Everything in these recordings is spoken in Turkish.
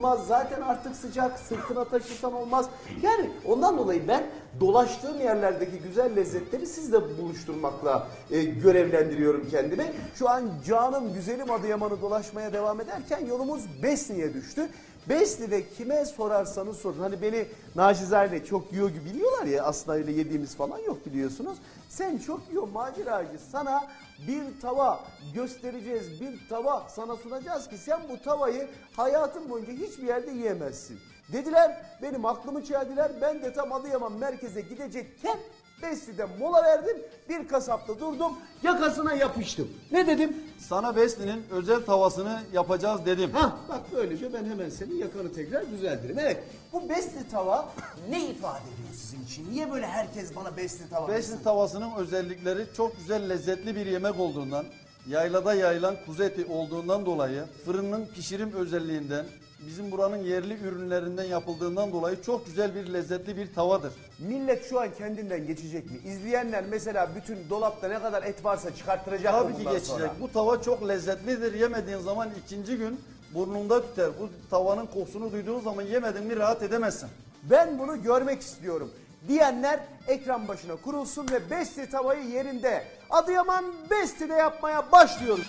olmaz. Zaten artık sıcak sırtına taşırsan olmaz. Yani ondan dolayı ben dolaştığım yerlerdeki güzel lezzetleri sizle buluşturmakla e, görevlendiriyorum kendimi. Şu an canım güzelim Adıyaman'ı dolaşmaya devam ederken yolumuz Besni'ye düştü. Besni'de kime sorarsanız sorun. Hani beni nacizane çok yiyor gibi biliyorlar ya aslında öyle yediğimiz falan yok biliyorsunuz. Sen çok yiyor maceracı sana bir tava göstereceğiz. Bir tava sana sunacağız ki sen bu tavayı hayatın boyunca hiçbir yerde yiyemezsin. Dediler benim aklımı çeldiler. Ben de tam Adıyaman merkeze gidecekken Besli'de mola verdim. Bir kasapta durdum. Yakasına yapıştım. Ne dedim? Sana Besni'nin özel tavasını yapacağız dedim. Hah bak böylece ben hemen senin yakanı tekrar düzeltirim. Evet bu Besli tava ne ifade ediyor sizin için? Niye böyle herkes bana Besli tava desin? Besni tavasının özellikleri çok güzel lezzetli bir yemek olduğundan, yaylada yayılan kuzu eti olduğundan dolayı, fırının pişirim özelliğinden, bizim buranın yerli ürünlerinden yapıldığından dolayı çok güzel bir lezzetli bir tavadır. Millet şu an kendinden geçecek mi? İzleyenler mesela bütün dolapta ne kadar et varsa çıkarttıracak mı Tabii ki bundan geçecek. sonra? Bu tava çok lezzetlidir. Yemediğin zaman ikinci gün burnunda tüter. Bu tavanın kokusunu duyduğun zaman yemedin mi rahat edemezsin. Ben bunu görmek istiyorum. Diyenler ekran başına kurulsun ve Besti tavayı yerinde Adıyaman Besti'de yapmaya başlıyoruz.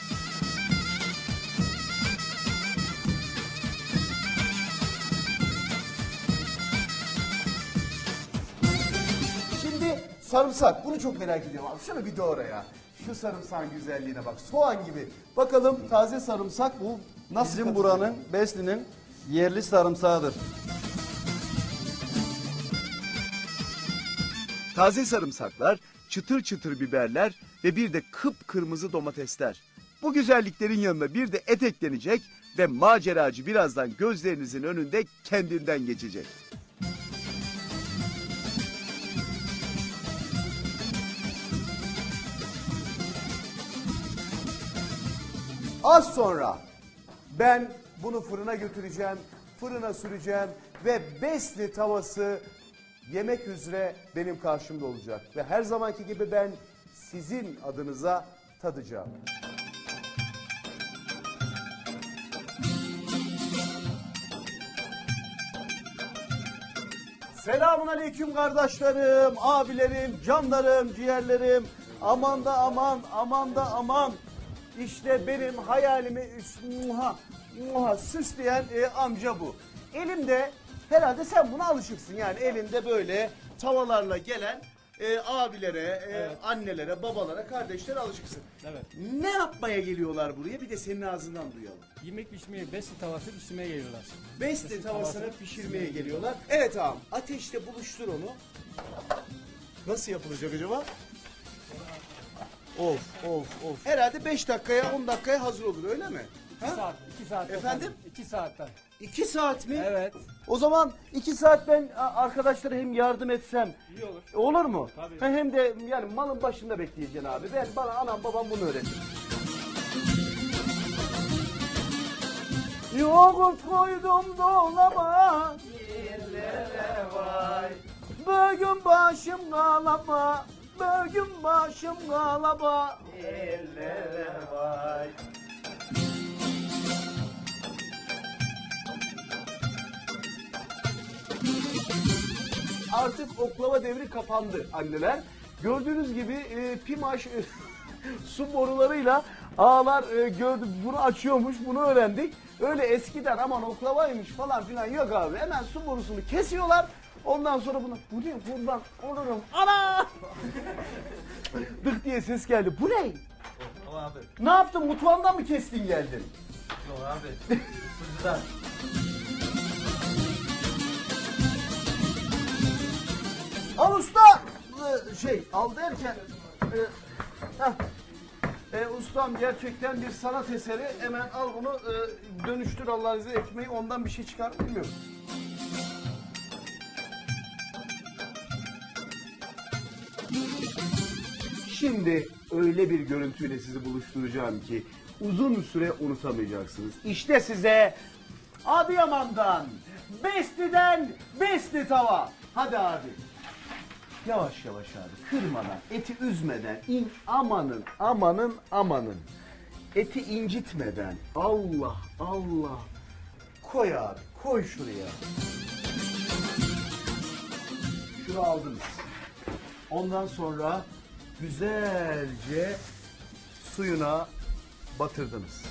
Şimdi sarımsak. Bunu çok merak ediyorum abi. Şunu bir doğra ya. Şu sarımsağın güzelliğine bak. Soğan gibi. Bakalım taze sarımsak bu nasıl Bizim katılacak? buranın Besni'nin yerli sarımsağıdır. Taze sarımsaklar, çıtır çıtır biberler ve bir de kıpkırmızı domatesler. Bu güzelliklerin yanına bir de et eklenecek ve maceracı birazdan gözlerinizin önünde kendinden geçecek. Az sonra ben bunu fırına götüreceğim, fırına süreceğim ve besli tavası yemek üzere benim karşımda olacak. Ve her zamanki gibi ben sizin adınıza tadacağım. Selamun aleyküm kardeşlerim, abilerim, canlarım, ciğerlerim. Aman da aman, aman da aman. İşte benim hayalimi muha, muha süsleyen e, amca bu. Elimde herhalde sen buna alışıksın yani elinde böyle tavalarla gelen e, abilere, e, annelere, babalara, kardeşlere alışıksın. Evet. Ne yapmaya geliyorlar buraya bir de senin ağzından duyalım. Yemek pişmeye, besi tavası pişirmeye geliyorlar. Beste tavasına pişirmeye geliyorlar. Evet ağam ateşte buluştur onu. Nasıl yapılacak acaba? Of of of. Herhalde 5 dakikaya 10 dakikaya hazır olur öyle mi? 2 Ha? saat, 2 saat. Efendim? 2 saatten. 2 saat mi? Evet. O zaman 2 saat ben a- arkadaşlara hem yardım etsem İyi olur. olur mu? Tabii. Ha, Hem de yani malın başında bekleyeceksin abi. Ben bana anam babam bunu öğretti. Yoğurt koydum dolaba Yerlere vay Bugün başım galaba Bugün başım galaba Yerlere vay Artık oklava devri kapandı anneler. Gördüğünüz gibi e, Pimaş e, su borularıyla ağlar e, gördük bunu açıyormuş bunu öğrendik. Öyle eskiden aman oklavaymış falan filan yok abi. Hemen su borusunu kesiyorlar. Ondan sonra bunu bu ne kurban olurum ana dık diye ses geldi. Bu ne? abi. Ne yaptın mutfağından mı kestin geldin? Yok abi. Sucudan. Şey al derken e. E, ustam gerçekten bir sanat eseri hemen al bunu e, dönüştür Allah'ın izniyle ekmeği ondan bir şey çıkar bilmiyorum. Şimdi öyle bir görüntüyle sizi buluşturacağım ki uzun süre unutamayacaksınız. İşte size Adıyaman'dan, Besti'den Besti tava. Hadi abi. Yavaş yavaş abi kırmadan, eti üzmeden, in, amanın, amanın, amanın. Eti incitmeden. Allah, Allah. Koy abi, Koy şuraya. Şunu aldınız. Ondan sonra güzelce suyuna batırdınız.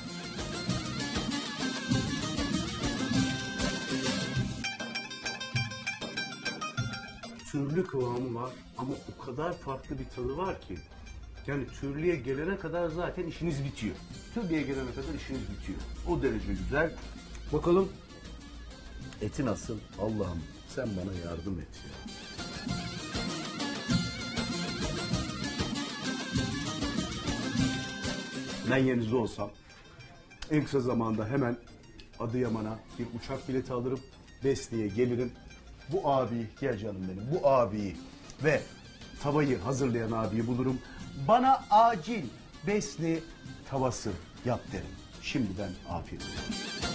Türlü kıvamı var ama o kadar farklı bir tadı var ki. Yani türlüye gelene kadar zaten işiniz bitiyor. Türlüye gelene kadar işiniz bitiyor. O derece güzel. Bakalım eti nasıl? Allah'ım sen bana yardım et ya. Ben yerinizde olsam en kısa zamanda hemen Adıyaman'a bir uçak bileti alırım. Besli'ye gelirim. Bu abiyi, gel canım benim, bu abiyi ve tavayı hazırlayan abiyi bulurum. Bana acil Besli tavası yap derim. Şimdiden afiyet olsun.